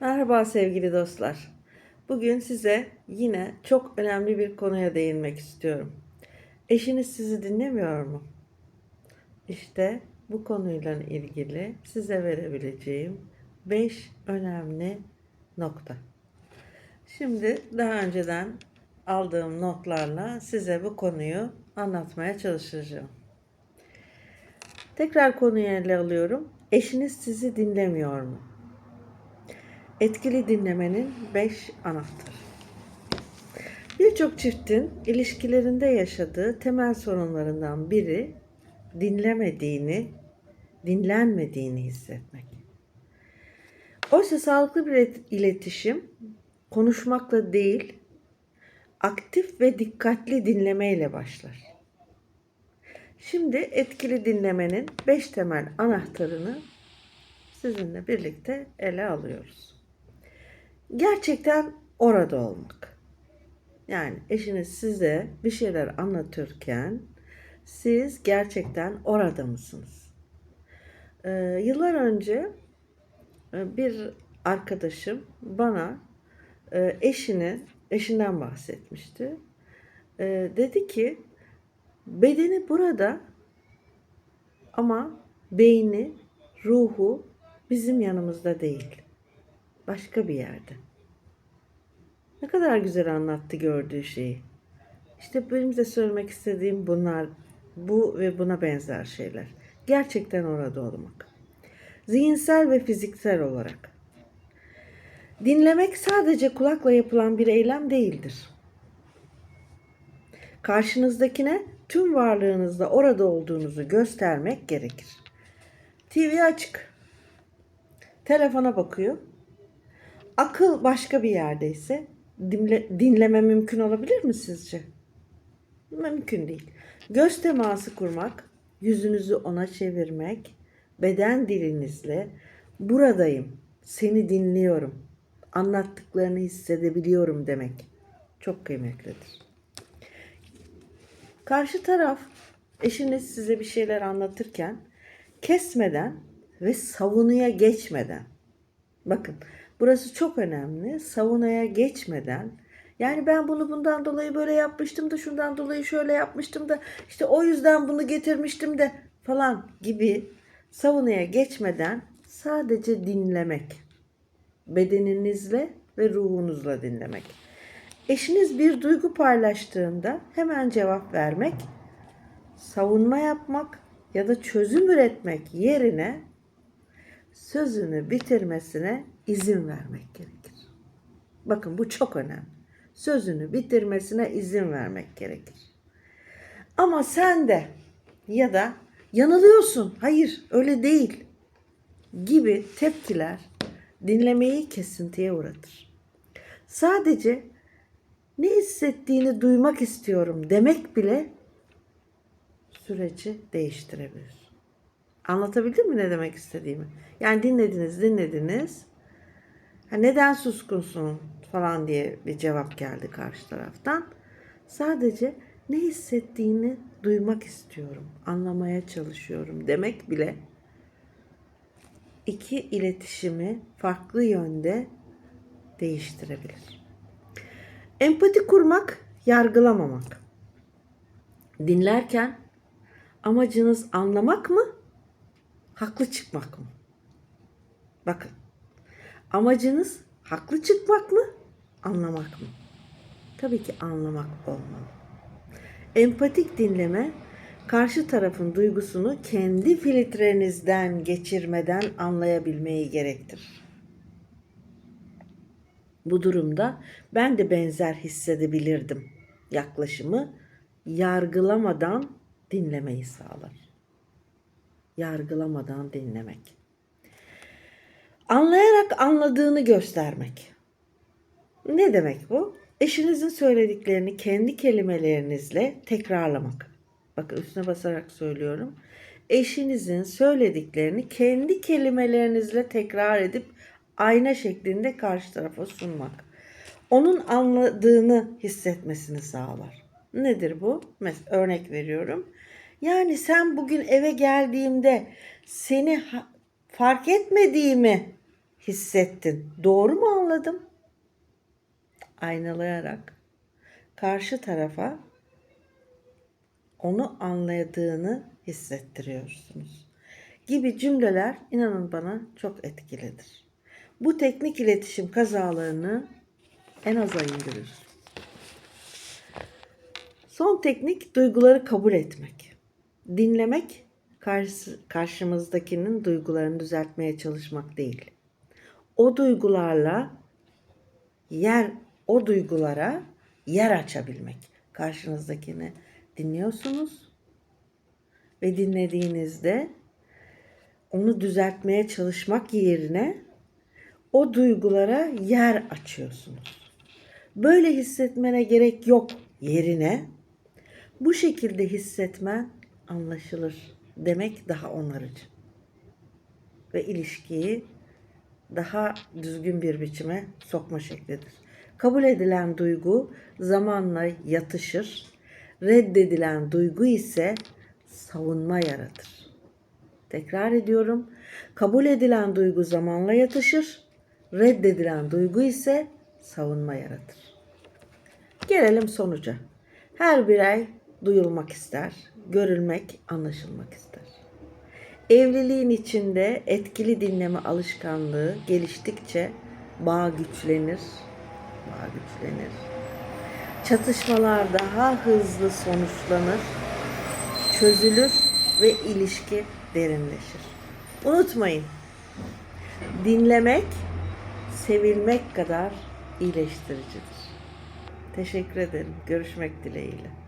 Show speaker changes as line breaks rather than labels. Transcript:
Merhaba sevgili dostlar. Bugün size yine çok önemli bir konuya değinmek istiyorum. Eşiniz sizi dinlemiyor mu? İşte bu konuyla ilgili size verebileceğim 5 önemli nokta. Şimdi daha önceden aldığım notlarla size bu konuyu anlatmaya çalışacağım. Tekrar konuyu ele alıyorum. Eşiniz sizi dinlemiyor mu? Etkili dinlemenin 5 anahtarı. Birçok çiftin ilişkilerinde yaşadığı temel sorunlarından biri dinlemediğini, dinlenmediğini hissetmek. Oysa sağlıklı bir et- iletişim konuşmakla değil, aktif ve dikkatli dinlemeyle başlar. Şimdi etkili dinlemenin 5 temel anahtarını sizinle birlikte ele alıyoruz. Gerçekten orada olmak. Yani eşiniz size bir şeyler anlatırken siz gerçekten orada mısınız? Ee, yıllar önce e, bir arkadaşım bana e, eşini, eşinden bahsetmişti. E, dedi ki bedeni burada ama beyni, ruhu bizim yanımızda değil. Başka bir yerde. Ne kadar güzel anlattı gördüğü şeyi. İşte benim de söylemek istediğim bunlar, bu ve buna benzer şeyler. Gerçekten orada olmak. Zihinsel ve fiziksel olarak. Dinlemek sadece kulakla yapılan bir eylem değildir. Karşınızdakine tüm varlığınızla orada olduğunuzu göstermek gerekir. TV açık. Telefona bakıyor. Akıl başka bir yerdeyse dinle, dinleme mümkün olabilir mi sizce? Mümkün değil. Göz teması kurmak, yüzünüzü ona çevirmek, beden dilinizle buradayım, seni dinliyorum, anlattıklarını hissedebiliyorum demek çok kıymetlidir. Karşı taraf eşiniz size bir şeyler anlatırken kesmeden ve savunuya geçmeden bakın burası çok önemli. Savunuya geçmeden. Yani ben bunu bundan dolayı böyle yapmıştım da şundan dolayı şöyle yapmıştım da işte o yüzden bunu getirmiştim de falan gibi savunuya geçmeden sadece dinlemek. Bedeninizle ve ruhunuzla dinlemek. Eşiniz bir duygu paylaştığında hemen cevap vermek, savunma yapmak ya da çözüm üretmek yerine sözünü bitirmesine izin vermek gerekir. Bakın bu çok önemli. Sözünü bitirmesine izin vermek gerekir. Ama sen de ya da yanılıyorsun, hayır öyle değil gibi tepkiler dinlemeyi kesintiye uğratır. Sadece ne hissettiğini duymak istiyorum demek bile süreci değiştirebilir. Anlatabildim mi ne demek istediğimi? Yani dinlediniz, dinlediniz. Ha, neden suskunsun falan diye bir cevap geldi karşı taraftan. Sadece ne hissettiğini duymak istiyorum, anlamaya çalışıyorum demek bile iki iletişimi farklı yönde değiştirebilir. Empati kurmak, yargılamamak. Dinlerken amacınız anlamak mı, haklı çıkmak mı? Bakın. Amacınız haklı çıkmak mı, anlamak mı? Tabii ki anlamak olmalı. Empatik dinleme karşı tarafın duygusunu kendi filtrenizden geçirmeden anlayabilmeyi gerektirir. Bu durumda ben de benzer hissedebilirdim yaklaşımı yargılamadan dinlemeyi sağlar. Yargılamadan dinlemek. Anlayarak anladığını göstermek. Ne demek bu? Eşinizin söylediklerini kendi kelimelerinizle tekrarlamak. Bakın üstüne basarak söylüyorum. Eşinizin söylediklerini kendi kelimelerinizle tekrar edip ayna şeklinde karşı tarafa sunmak. Onun anladığını hissetmesini sağlar. Nedir bu? Mesela örnek veriyorum. Yani sen bugün eve geldiğimde seni fark etmediğimi hissettin. Doğru mu anladım? Aynalayarak karşı tarafa onu anladığını hissettiriyorsunuz. Gibi cümleler inanın bana çok etkilidir. Bu teknik iletişim kazalarını en aza indirir. Son teknik duyguları kabul etmek. Dinlemek karşı, karşımızdakinin duygularını düzeltmeye çalışmak değil. O duygularla yer o duygulara yer açabilmek. Karşınızdakini dinliyorsunuz ve dinlediğinizde onu düzeltmeye çalışmak yerine o duygulara yer açıyorsunuz. Böyle hissetmene gerek yok yerine bu şekilde hissetmen anlaşılır demek daha onarıcı. Ve ilişkiyi daha düzgün bir biçime sokma şeklidir. Kabul edilen duygu zamanla yatışır. Reddedilen duygu ise savunma yaratır. Tekrar ediyorum. Kabul edilen duygu zamanla yatışır. Reddedilen duygu ise savunma yaratır. Gelelim sonuca. Her birey duyulmak ister, görülmek, anlaşılmak ister. Evliliğin içinde etkili dinleme alışkanlığı geliştikçe bağ güçlenir, bağ güçlenir. Çatışmalar daha hızlı sonuçlanır, çözülür ve ilişki derinleşir. Unutmayın, dinlemek sevilmek kadar iyileştiricidir. Teşekkür ederim. Görüşmek dileğiyle.